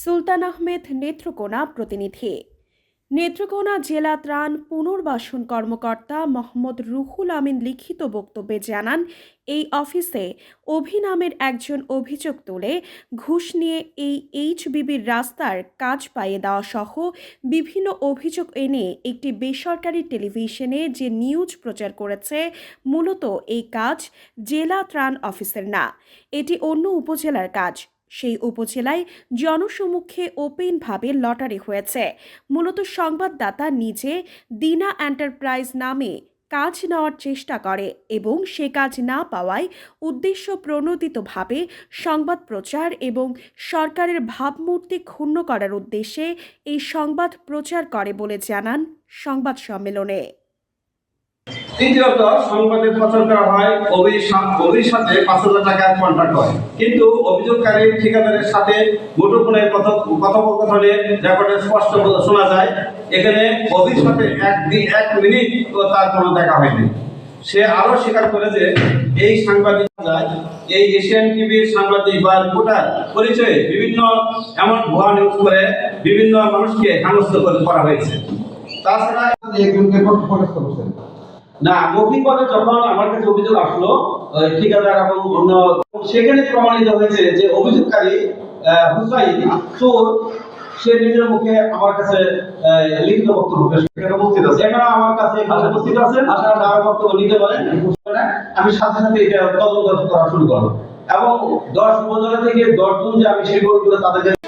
সুলতান আহমেদ নেত্রকোনা প্রতিনিধি। নেত্রকোনা জেলা ত্রাণ পুনর্বাসন কর্মকর্তা মোহাম্মদ রুহুল আমিন লিখিত বক্তব্যে জানান, এই অফিসে অভি নামের একজন অভিযোগ তুলে ঘুষ নিয়ে এই এইচবিবির রাস্তার কাজ পাইয়ে দেওয়া সহ বিভিন্ন অভিযোগ এনে একটি বেসরকারি টেলিভিশনে যে নিউজ প্রচার করেছে মূলত এই কাজ জেলা ত্রাণ অফিসের না, এটি অন্য উপজেলার কাজ। সেই উপজেলায় জনসমক্ষে ওপেনভাবে লটারি হয়েছে। মূলত সংবাদদাতা নিজে দিনা এন্টারপ্রাইজ নামে কাজ নেওয়ার চেষ্টা করে এবং সে কাজ না পাওয়ায় উদ্দেশ্য প্রণোদিতভাবে সংবাদ প্রচার এবং সরকারের ভাবমূর্তি ক্ষুণ্ণ করার উদ্দেশ্যে এই সংবাদ প্রচার করে বলে জানান সংবাদ সম্মেলনে। তৃতীয়ত সংবাদে প্রচার করা হয় অভির সাথে পাঁচ হাজার টাকার কন্ট্রাক্ট হয়। কিন্তু অভিযোগকারী ঠিকাদারের সাথে মুঠোফোনের কথ- কথোপকথনে রেকর্ডে স্পষ্ট শোনা যায়, এখানে অভির সাথে এক এক মিনিট তার কোনো দেখা হয়নি। সে আরও স্বীকার করে যে এই সাংবাদিক এই এশিয়ান টিভির সাংবাদিক বা পরিচয়ে বিভিন্ন এমন ভুয়া নিউজ করে বিভিন্ন মানুষকে হেনস্থ করে হয়েছে। তাছাড়া একজনকে না মৌখিকভাবে যখন আমার কাছে অভিযোগ আসলো ঠিকাদার এবং অন্য সেখানে প্রমাণিত হয়েছে যে অভিযোগকারী হুসাইন চোর সে নিজের মুখে আমার কাছে লিখিত বক্তব্য পেশ এখানে উপস্থিত আছে এখানে আমার কাছে এখানে উপস্থিত আছেন আপনারা তার বক্তব্য নিতে পারেন আমি সাথে সাথে এটা তদন্ত করা শুরু করব এবং দশ উপজেলা থেকে দশজন যে আমি সেই তাদেরকে